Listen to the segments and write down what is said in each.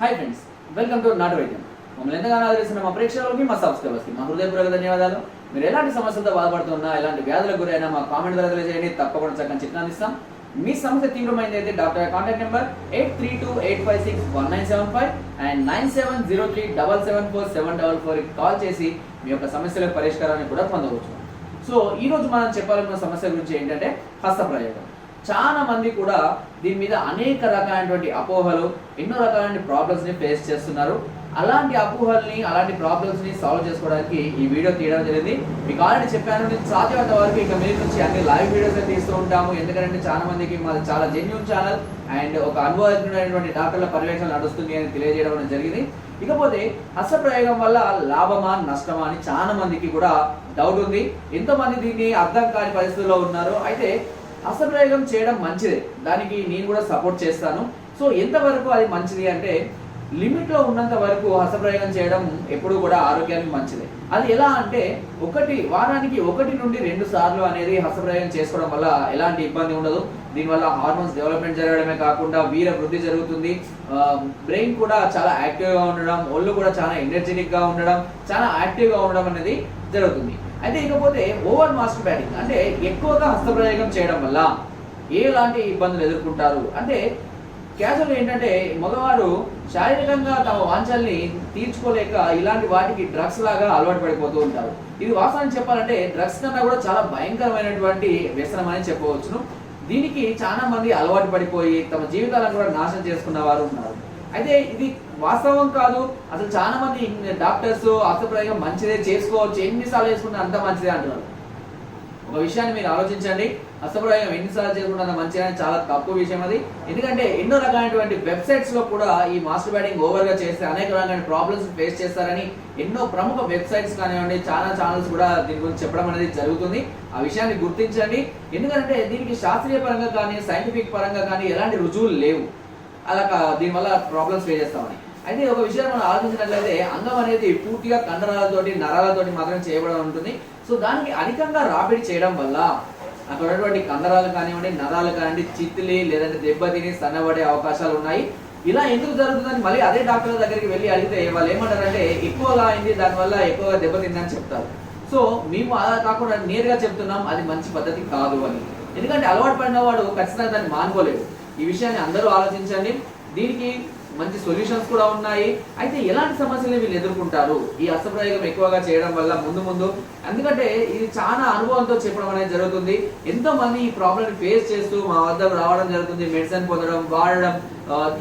Hi friends welcome to నాటు వైద్యం మమ్మల్ని ఎంతగానో ఆదరిస్తున్న మా ప్రేక్షకులకి మా సబ్స్క్రైబర్స్కి మా హృదయపూర్వక ధన్యవాదాలు. మీరు ఎలాంటి సమస్యలతో బాధపడుతున్నా ఎలాంటి వ్యాధులకు గురైనా మా కామెంట్ ద్వారా తెలియజేయండి. తప్పకుండా చక్కని చిట్నాలు ఇస్తాం. మీ సమస్య తీవ్రమైంది అయితే doctor contact number eight three two eight five six one nine seven five and nine seven zero three double seven four seven double four call చేసి మీ యొక్క సమస్యల పరిష్కారాన్ని కూడా పొందవచ్చు. సో ఈ రోజు మనం చెప్పాలనుకున్న సమస్య గురించి ఏంటంటే హస్తప్రయోగం. చాలా మంది కూడా దీని మీద అనేక రకాలైనటువంటి అపోహలు ఎన్నో రకాలైన ప్రాబ్లమ్స్ని ఫేస్ చేస్తున్నారు. అలాంటి అపోహల్ని అలాంటి ప్రాబ్లమ్స్ని సాల్వ్ చేసుకోవడానికి ఈ వీడియో తీయడం జరిగింది. మీకు ఆల్రెడీ చెప్పాను నేను సాధ్యమైనంత వరకు ఇక మీరు నుంచి అన్ని లైవ్ వీడియోస్ తీస్తూ ఉంటాము. ఎందుకంటే చాలా మందికి మాది చాలా జెన్యున్ ఛానల్ అండ్ ఒక అనుభవజ్ఞుడైనటువంటి డాక్టర్ల పర్యవేక్షణ నడుస్తుంది అని తెలియజేయడం జరిగింది. ఇకపోతే హస్తప్రయోగం వల్ల లాభమా నష్టమా అని చాలా మందికి కూడా డౌట్ ఉంది. ఎంతో మంది దీన్ని అర్థం కాని పరిస్థితుల్లో ఉన్నారు. అయితే హస్తప్రయోగం చేయడం మంచిదే. దానికి నేను కూడా సపోర్ట్ చేస్తాను. సో ఎంతవరకు అది మంచిది అంటే లిమిట్లో ఉన్నంత వరకు హస్తప్రయోగం చేయడం ఎప్పుడూ కూడా ఆరోగ్యానికి మంచిదే. అది ఎలా అంటే ఒకటి వారానికి ఒకటి నుండి రెండు సార్లు అనేది హస్తప్రయోగం చేసుకోవడం వల్ల ఎలాంటి ఇబ్బంది ఉండదు. దీనివల్ల హార్మోన్స్ డెవలప్మెంట్ జరగడమే కాకుండా వీర వృద్ధి జరుగుతుంది. బ్రెయిన్ కూడా చాలా యాక్టివ్గా ఉండడం ఒళ్ళు కూడా చాలా ఎనర్జెటిక్గా ఉండడం చాలా యాక్టివ్గా ఉండడం అనేది జరుగుతుంది. అయితే ఇకపోతే ఓవర్ మాస్టర్ బ్యాటింగ్ అంటే ఎక్కువగా హస్తప్రయోగం చేయడం వల్ల ఎలాంటి ఇబ్బందులు ఎదుర్కొంటారు? అంటే క్యాజువల్ ఏంటంటే మగవారు శారీరకంగా తమ వాంఛల్ని తీర్చుకోలేక ఇలాంటి వాటికి డ్రగ్స్ లాగా అలవాటు పడిపోతూ ఉంటారు. ఇది వాస్తవానికి చెప్పాలంటే డ్రగ్స్ కన్నా కూడా చాలా భయంకరమైనటువంటి వ్యసనం అని చెప్పవచ్చును. దీనికి చాలా మంది అలవాటు పడిపోయి తమ జీవితాలను కూడా నాశనం చేసుకున్న వారు ఉన్నారు. అయితే ఇది వాస్తవం కాదు. అసలు చాలా మంది డాక్టర్స్ అస్త్రప్రయోగం మంచిదే చేసుకోవచ్చు. ఎన్నిసార్లు చేసుకుంటే అంత మంచిదే అంటున్నారు. ఒక విషయాన్ని మీరు ఆలోచించండి. అస్తప్రయోగం ఎన్నిసార్లు చేసుకుంటున్న మంచిగా చాలా తక్కువ విషయం అది. ఎందుకంటే ఎన్నో రకాలైనటువంటి వెబ్సైట్స్లో కూడా ఈ మాస్టర్ బ్యాటింగ్ ఓవర్గా చేస్తే అనేక రకమైన ప్రాబ్లమ్స్ ఫేస్ చేస్తారని ఎన్నో ప్రముఖ వెబ్సైట్స్ కానివ్వండి చాలా ఛానల్స్ కూడా దీని గురించి చెప్పడం అనేది జరుగుతుంది. ఆ విషయాన్ని గుర్తించండి. ఎందుకంటే దీనికి శాస్త్రీయ పరంగా కానీ సైంటిఫిక్ పరంగా కానీ ఎలాంటి రుజువులు లేవు. అలా దీనివల్ల ప్రాబ్లమ్స్ ఫేస్ చేస్తామని. అయితే ఒక విషయం మనం ఆలోచించినట్లయితే అంగం అనేది పూర్తిగా కండరాలతోటి నరాలతోటి మాత్రమే చేయబడి ఉంటుంది. సో దానికి అధికంగా రాపిడి చేయడం వల్ల అక్కడ ఉన్నటువంటి కండరాలు కానివ్వండి నరాలు కానివ్వండి చిత్తులి లేదంటే దెబ్బతిని సన్నబడే అవకాశాలు ఉన్నాయి. ఇలా ఎందుకు జరుగుతుందని మళ్ళీ అదే డాక్టర్ దగ్గరికి వెళ్ళి అడిగితే వాళ్ళు ఏమంటారంటే ఎక్కువగా అయింది దానివల్ల ఎక్కువగా దెబ్బతిందని చెప్తారు. సో మేము అలా కాకుండా నేరుగా చెప్తున్నాం అది మంచి పద్ధతి కాదు అని. ఎందుకంటే అలవాటు పడిన వాడు ఖచ్చితంగా దాన్ని మానుకోలేదు ఈ విషయాన్ని అందరూ ఆలోచించండి. దీనికి మంచి సొల్యూషన్స్ కూడా ఉన్నాయి. అయితే ఎలాంటి సమస్యలు వీళ్ళు ఎదుర్కొంటారు? ఈ అస్త్రప్రయోగం ఎక్కువగా చేయడం వల్ల ముందు ముందు. ఎందుకంటే ఇది చాలా అనుభవంతో చెప్పడం అనేది జరుగుతుంది. ఎంతో మంది ఈ ప్రాబ్లమ్ ఫేస్ చేస్తూ మా వద్దకు రావడం జరుగుతుంది. మెడిసిన్ పొందడం వాడడం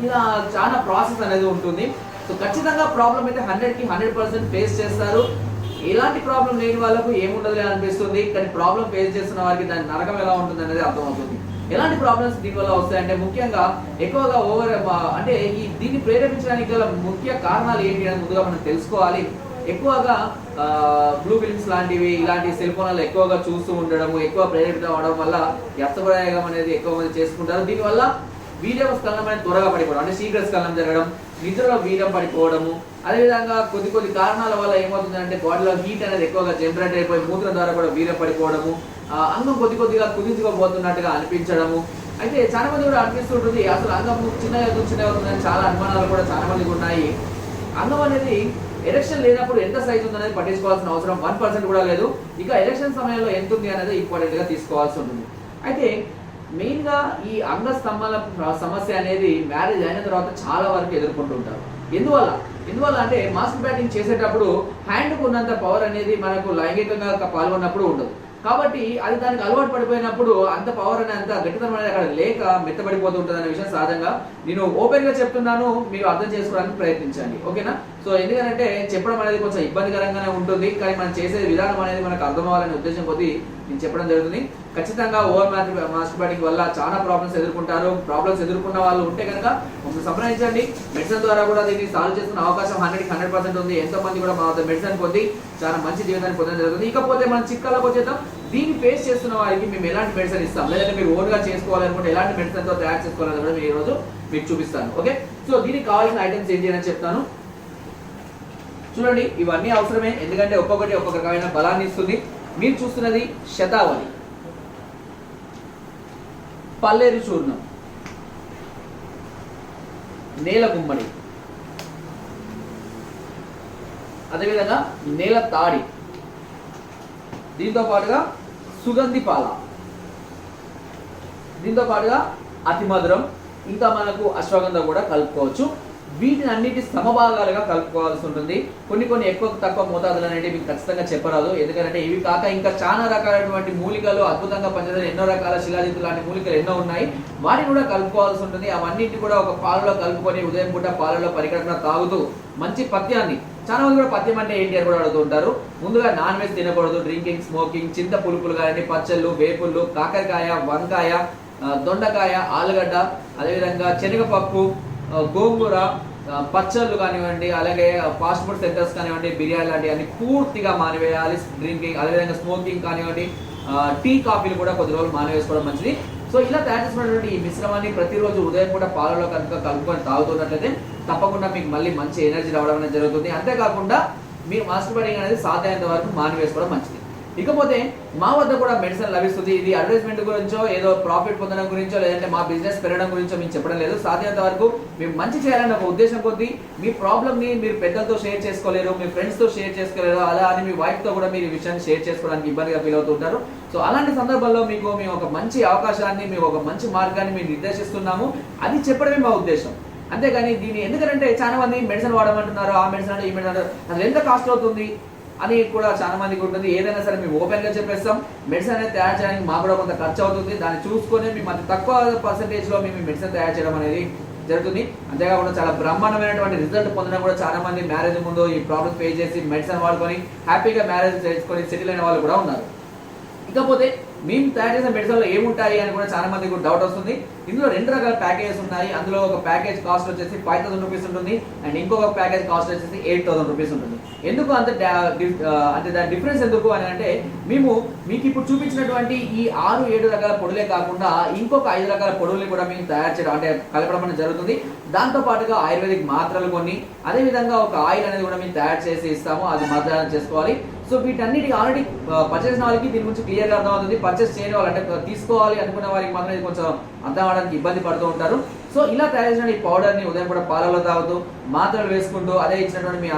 ఇలా చాలా ప్రాసెస్ అనేది ఉంటుంది. సో ఖచ్చితంగా ప్రాబ్లం అయితే హండ్రెడ్కి హండ్రెడ్ పర్సెంట్ ఫేస్ చేస్తారు. ఎలాంటి ప్రాబ్లం లేని వాళ్ళకు ఏముండదు అనిపిస్తుంది. కానీ ప్రాబ్లం ఫేస్ చేస్తున్న వారికి దాని నరకం ఎలా ఉంటుంది అనేది అర్థమవుతుంది. ఎలాంటి ప్రాబ్లమ్స్ దీనివల్ల వస్తాయంటే ముఖ్యంగా ఎక్కువగా ఓవర్ అంటే ఈ దీన్ని ప్రేరేపించడానికి గల ముఖ్య కారణాలు ఏంటి అని ముందుగా మనం తెలుసుకోవాలి. ఎక్కువగా బ్లూ ఫిల్మ్స్ లాంటివి ఇలాంటి సెల్ ఫోన్లు ఎక్కువగా చూస్తూ ఉండడము ఎక్కువ ప్రేరేపితం అవడం వల్ల వ్యస్తప్రయోగం అనేది ఎక్కువ మంది చేసుకుంటారు. దీనివల్ల వీర్యం స్ఖలనం అనేది త్వరగా పడిపోవడం అంటే శీఘ్ర స్ఖలనం జరగడం నిద్రలో వీర్యం పడిపోవడము అదేవిధంగా కొద్ది కొద్ది కారణాల వల్ల ఏమవుతుందంటే బాడీలో హీట్ అనేది ఎక్కువగా జనరేట్ అయిపోయి మూత్రం ద్వారా కూడా వీర్యం పడిపోవడము అంగం కొద్ది కొద్దిగా కుదించుకోబోతున్నట్టుగా అనిపించడము. అయితే చాలా మంది కూడా అనిపిస్తుంటుంది అసలు అంగం చిన్నగా కూర్చునే ఉందని చాలా అనుమానాలు కూడా చాలా మందికి ఉన్నాయి. అంగం అనేది ఎలక్షన్ లేనప్పుడు ఎంత సైజ్ ఉందనేది పట్టించుకోవాల్సిన అవసరం వన్ పర్సెంట్ కూడా లేదు. ఇక ఎలక్షన్ సమయంలో ఎంత ఉంది అనేది ఇంపార్టెంట్గా తీసుకోవాల్సి ఉంటుంది. అయితే మెయిన్గా ఈ అంగ స్తంభాల సమస్య అనేది మ్యారేజ్ అయిన తర్వాత చాలా వరకు ఎదుర్కొంటుంటారు ఎందువల్ల? ఎందువల్ల అంటే మాస్క్ బ్యాటింగ్ చేసేటప్పుడు హ్యాండ్కు ఉన్నంత పవర్ అనేది మనకు లైంగికంగా పాల్గొన్నప్పుడు ఉండదు. కాబట్టి అది దానికి అలవాటు పడిపోయినప్పుడు అంత పవర్ అనే అంత గట్టితనం అనేది అక్కడ లేక మెత్తబడిపోతూ ఉంటుంది అనే విషయం సహజంగా నేను ఓపెన్గా చెప్తున్నాను మీరు అర్థం చేసుకోవడానికి ప్రయత్నించండి. ఓకేనా సో ఎందుకంటే చెప్పడం అనేది కొంచెం ఇబ్బందికరంగానే ఉంటుంది కానీ మనం చేసే విధానం అనేది మనకు అర్థం అవ్వాలనే ఉద్దేశం కొద్దీ నేను చెప్పడం జరుగుతుంది. ఖచ్చితంగా ఓవర్ మాస్టర్ బ్యాటింగ్ వల్ల చాలా ప్రాబ్లమ్స్ ఎదుర్కొంటారు. ప్రాబ్లమ్స్ ఎదుర్కొన్న వాళ్ళు ఉంటే కనుక ఒకసారి సంప్రదించండి. మెడిసిన్ ద్వారా కూడా దీన్ని సాల్వ్ చేసుకునే అవకాశం హండ్రెడ్ హండ్రెడ్ పర్సెంట్ ఉంది. ఎంతో మంది కూడా మా వద్ద మెడిసిన్ పొంది చాలా మంచి జీవితాన్ని పొందడం జరుగుతుంది. ఇకపోతే మనం చిక్కలకు వచ్చేద్దాం. దీన్ని ఫేస్ చేస్తున్న వారికి మేము ఎలాంటి మెడిసిన్ ఇస్తాం? లేదంటే మీరు ఓన్గా చేసుకోవాలనుకుంటే ఎలాంటి మెడిసిన్తో తయారు చేసుకోవాలని కూడా మీరు ఈ రోజు మీకు చూపిస్తాను. ఓకే సో దీనికి కావాల్సిన ఐటమ్స్ ఏంటి అని చెప్తాను. చూడండి ఇవన్నీ అవసరమే. ఎందుకంటే ఒక్కొక్కటి ఒక్కొక్క రకమైన బలాన్ని ఇస్తుంది. మీరు చూస్తున్నది శతావళి. పల్లేరు చూర్ణం. నేల గుమ్మడి. అదేవిధంగా నేల తాడి. దీంతో పాటుగా సుగంధి పాల. దీంతో పాటుగా అతి మధురం. ఇంకా మనకు అశ్వగంధ కూడా కలుపుకోవచ్చు. వీటిని అన్నిటి సమభాగాలుగా కలుపుకోవాల్సి ఉంటుంది. కొన్ని కొన్ని ఎక్కువ తక్కువ మోతాదులు అనేవి మీకు ఖచ్చితంగా చెప్పరాదు. ఎందుకంటే ఇవి కాక ఇంకా చాలా రకాలైనటువంటి మూలికలు అద్భుతంగా పనిచేసిన ఎన్నో రకాల శిలాజితు లాంటి మూలికలు ఎన్నో ఉన్నాయి. వాటిని కూడా కలుపుకోవాల్సి ఉంటుంది. అవన్నిటిని కూడా ఒక పాలలో కలుపుకొని ఉదయం పూట పాలలో పరికరణ తాగుతూ మంచి పద్యాన్ని చాలా మంది కూడా పద్యం అంటే ఏంటి అని కూడా అడుగుతుంటారు ముందుగా నాన్ వెజ్ తినకూడదు. డ్రింకింగ్ స్మోకింగ్ చింత పులుపులు కానీ పచ్చళ్ళు వేపుళ్ళు కాకరకాయ వంకాయ దొండకాయ ఆలుగడ్డ అదేవిధంగా శనగపప్పు గోంగూర పచ్చళ్ళు కానివ్వండి అలాగే ఫాస్ట్ ఫుడ్ సెంటర్స్ కానివ్వండి బిర్యానీ లాంటివి అన్ని పూర్తిగా మానివేయాలి డ్రింకింగ్ అదేవిధంగా స్మోకింగ్ కానివ్వండి టీ కాఫీలు కూడా కొద్ది రోజులు మానేసుకోవడం మంచిది. సో ఇలా తయారు చేసినటువంటి ఈ మిశ్రమాన్ని ప్రతిరోజు ఉదయం కూడా పాలలో కనుక కలుపుకొని తాగుతున్నట్లయితే తప్పకుండా మీకు మళ్ళీ మంచి ఎనర్జీ రావడం అనేది జరుగుతుంది. అంతేకాకుండా మీరు మాస్టర్ బడింగ్ అనేది సాధ్యమైనంత వరకు మానివేసుకోవడం మంచిది. ఇకపోతే మా వద్ద కూడా మెడిసిన్ లభిస్తుంది. ఇది అడ్వర్టైజ్మెంట్ గురించో ఏదో ప్రాఫిట్ పొందడం గురించో లేదంటే మా బిజినెస్ పెరగడం గురించో మేము చెప్పడం లేదు. సాధ్యమైనంత వరకు మేము మంచి చేయాలని ఒక ఉద్దేశం కొద్దీ మీ ప్రాబ్లమ్ని మీరు పెద్దలతో షేర్ చేసుకోలేరు మీ ఫ్రెండ్స్తో షేర్ చేసుకోలేరు అలా అని మీ వైఫ్తో కూడా మీరు ఈ విషయాన్ని షేర్ చేసుకోవడానికి ఇబ్బందిగా ఫీల్ అవుతుంటారు సో అలాంటి సందర్భాల్లో మీకు మేము ఒక మంచి అవకాశాన్ని మీకు ఒక మంచి మార్గాన్ని మేము నిర్దేశిస్తున్నాము. అది చెప్పడమే మా ఉద్దేశం. అంతేగాని దీన్ని ఎందుకంటే చాలా మంది మెడిసిన్ వాడమంటున్నారు ఆ మెడిసిన్ అంటే ఈ మెడిసిన్ అసలు ఎంత కాస్ట్ అవుతుంది? అని కూడా చాలా మందికి ఉంటుంది. ఏదైనా సరే మేము ఓపెన్గా చెప్పేస్తాం. మెడిసిన్ అనేది తయారు చేయడానికి మాకు కూడా కొంత ఖర్చు అవుతుంది. దాన్ని చూసుకొని మేము అతి తక్కువ పర్సెంటేజ్లో మేము మెడిసిన్ తయారు చేయడం అనేది జరుగుతుంది. అంతేకాకుండా చాలా బ్రహ్మాండమైనటువంటి రిజల్ట్ పొందడం కూడా చాలా మంది మ్యారేజ్ ముందు ఈ ప్రాబ్లమ్ ఫేస్ చేసి మెడిసిన్ వాడుకొని హ్యాపీగా మ్యారేజ్ చేసుకొని సెటిల్ అయిన వాళ్ళు కూడా ఉన్నారు. ఇకపోతే మేము తయారు చేసిన మెడిసిన్లో ఏముంటాయి అని కూడా చాలా మందికి డౌట్ వస్తుంది. ఇందులో రెండు రకాల ప్యాకేజెస్ ఉన్నాయి. అందులో ఒక ప్యాకేజ్ కాస్ట్ వచ్చేసి ఫైవ్ థౌసండ్ రూపీస్ ఉంటుంది. అండ్ ఇంకొక ప్యాకేజ్ కాస్ట్ వచ్చేసి ఎయిట్ థౌసండ్ రూపీస్ ఉంటుంది. ఎందుకు అంత అంటే దాని డిఫరెన్స్ ఎందుకు అని అంటే మేము మీకు ఇప్పుడు చూపించినటువంటి ఈ ఆరు ఏడు రకాల పొడులే కాకుండా ఇంకొక ఐదు రకాల పొడుల్ని కూడా మేము తయారు చేయడం అంటే కలపడం అనేది జరుగుతుంది. దాంతో పాటుగా ఆయుర్వేదిక్ మాత్రలు కొన్ని అదేవిధంగా ఒక ఆయిల్ అనేది కూడా మేము తయారు చేసి ఇస్తాము. అది మధ్యాహ్నం చేసుకోవాలి. సో వీటన్నిటికి ఆల్రెడీ పర్చేస్ చేసిన వాళ్ళకి దీని గురించి క్లియర్గా అర్థమవుతుంది. పర్చేస్ చేయని వాళ్ళు అంటే uh, తీసుకోవాలి అనుకున్న వారికి మాత్రం ఇది కొంచెం అర్థం అవడానికి ఇబ్బంది పడుతూ ఉంటారు. సో ఇలా తయారు చేసిన ఈ పౌడర్ని ఉదయం కూడా పాలలో తాగుతూ మాత్రలు వేసుకుంటూ అదే ఇచ్చినటువంటి మీ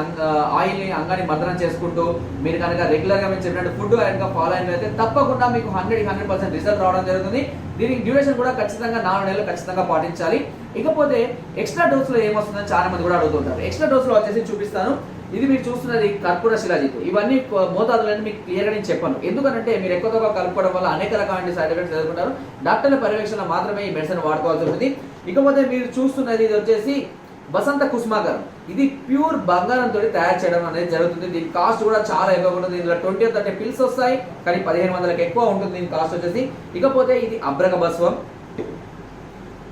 ఆయిల్ uh, ని అంగాన్ని మర్దనం చేసుకుంటూ మీరు కనుక రెగ్యులర్గా మేము చెప్పినట్టు ఫుడ్ కనుక ఫాలో అయినట్లయితే తప్పకుండా మీకు హండ్రెడ్ హండ్రెడ్ పర్సెంట్ రిజల్ట్ రావడం జరుగుతుంది. దీనికి డ్యూరేషన్ కూడా ఖచ్చితంగా నాలుగు నెలలు ఖచ్చితంగా పాటించాలి. ఇకపోతే ఎక్స్ట్రా డోస్లో ఏమొస్తుందని చాలా మంది కూడా అడుగుతుంటారు ఎక్స్ట్రా డోస్లో వచ్చేసి చూపిస్తాను. ఇది మీరు చూస్తున్నది కర్పూర శిలాజిత్. ఇవన్నీ కొ- మోతాదులన్నీ మీకు క్లియర్గా నేను చెప్పాను. ఎందుకంటే మీరు ఎక్కువ తక్కువ కలుపుకోవడం వల్ల అనేక రకాల సైడ్ ఎఫెక్ట్స్ ఎదుర్కొంటారు. డాక్టర్ల పర్యవేక్షణ మాత్రమే ఈ మెడిసిన్ వాడుకోవాల్సి ఉంటుంది. ఇకపోతే మీరు చూస్తున్నది ఇది వచ్చేసి వసంత కుస్మాకరం. ఇది ప్యూర్ బంగారంతో తయారు చేయడం అనేది జరుగుతుంది. దీని కాస్ట్ కూడా చాలా ఎక్కువ ఉంటుంది. ఇందులో ట్వంటీ థర్టీ పిల్స్ వస్తాయి. కానీ పదిహేను వందలకు ఎక్కువ ఉంటుంది దీని కాస్ట్ వచ్చేసి. ఇకపోతే ఇది అబ్రక బస్వం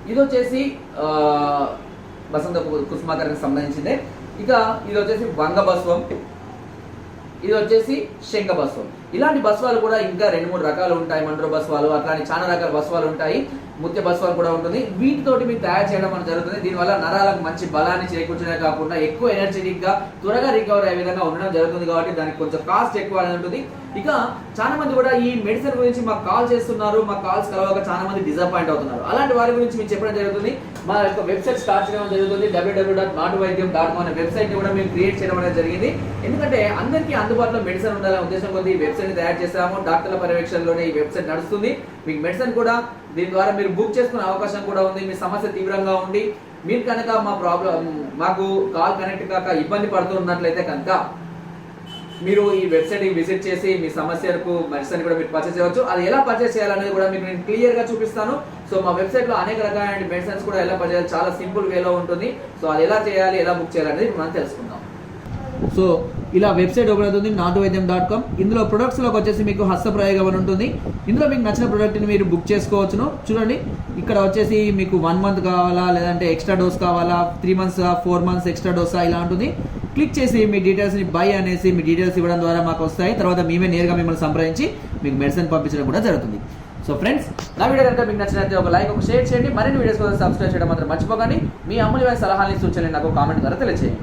ఇది వచ్చేసి బసంత వసంత కుసుమాకరానికి సంబంధించిందే. ఇక ఇది వచ్చేసి వంగ బస్వం ఇది వచ్చేసి శంఖ బస్వం ఇలాంటి బస్వాలు కూడా ఇంకా రెండు మూడు రకాలు ఉంటాయి మండ్రో బస్వాలు అట్లాంటి చాలా రకాల బస్వాలు ఉంటాయి. ముత్య బస్వాన్ కూడా ఉంటుంది. వీటితోటి మీరు తయారు చేయడం అనేది జరుగుతుంది. దీనివల్ల నరాలకు మంచి బలాన్ని చేకూర్చడమే కాకుండా ఎక్కువ ఎనర్జెటిక్గా త్వరగా రికవర్ అయ్యే విధంగా ఉండడం జరుగుతుంది కాబట్టి దానికి కొంచెం కాస్ట్ ఎక్కువ అనేది ఉంటుంది. ఇక చాలా మంది కూడా ఈ మెడిసిన్ గురించి మాకు కాల్ చేస్తున్నారు. మా కాల్స్ కలవక చాలా మంది డిసప్పాయింట్ అవుతున్నారు. అలాంటి వారి గురించి మీకు చెప్పడం జరుగుతుంది. మా యొక్క వెబ్సైట్ స్టార్ట్ చేయడం జరుగుతుంది. డబ్ల్యూడబ్ల్యూ డాట్ నాటు వైద్యం డాట్ కామ్ అనే వెబ్సైట్ కూడా మేము క్రియేట్ చేయడం అనేది జరిగింది. ఎందుకంటే అందరికీ అందుబాటులో మెడిసిన్ ఉండాలనే ఉద్దేశం కొద్ది ఈ వెబ్సైట్ తయారు చేసాము డాక్టర్ల పర్యవేక్షణలోనే ఈ వెబ్సైట్ నడుస్తుంది. మీకు మెడిసిన్ కూడా దీని ద్వారా మీరు మీరు బుక్ చేసుకునే అవకాశం కూడా ఉంది మీ సమస్య తీవ్రంగా ఉండి మీరు కనుక మా ప్రాబ్లం మాకు కాల్ కనెక్ట్ కాక ఇబ్బంది పడుతున్నట్లయితే కనుక మీరు ఈ వెబ్సైట్ విజిట్ చేసి మీ సమస్యలకు మెడిసిన్ కూడా మీరు పర్చేస్ చేయవచ్చు. అది ఎలా పర్చేస్ చేయాలనేది కూడా మీకు నేను క్లియర్గా చూపిస్తాను. సో మా వెబ్సైట్లో అనేక రకాలైన మెడిసిన్స్ కూడా ఎలా పర్చేస్ చాలా సింపుల్ వేలో ఉంటుంది. సో అది ఎలా చేయాలి ఎలా బుక్ చేయాలి అనేది మనం తెలుసుకుందాం. సో ఇలా వెబ్సైట్ ఓపెన్ అవుతుంది నాటు వైద్యం డాట్ కామ్. ఇందులో ప్రొడక్ట్స్లోకి వచ్చేసి మీకు హస్త ప్రయోగం అని ఉంటుంది. ఇందులో మీకు నచ్చిన ప్రొడక్ట్ని మీరు బుక్ చేసుకోవచ్చును. చూడండి ఇక్కడ వచ్చేసి మీకు వన్ మంత్ కావాలా లేదంటే ఎక్స్ట్రా డోస్ కావాలా three months four months extra dosa ఇలా ఉంటుంది. క్లిక్ చేసి మీ డీటెయిల్స్ని బై అనేసి మీ డీటెయిల్స్ ఇవ్వడం ద్వారా మాకు వస్తాయి. తర్వాత మేమే నేరుగా మిమ్మల్ని సంప్రదించి మీకు మెడిసిన్ పంపించడం కూడా జరుగుతుంది. సో ఫ్రెండ్స్ నా వీడియో కనుక మీకు నచ్చినట్లయితే ఒక లైక్ ఒక షేర్ చేయండి. మరిన్ని వీడియోస్ కోసం సబ్స్క్రైబ్ చేయడం మాత్రం మర్చిపోకండి. మీ అమూల్యమైన సలహాలని సూచనలు నాకు కామెంట్ ద్వారా తెలియజేయండి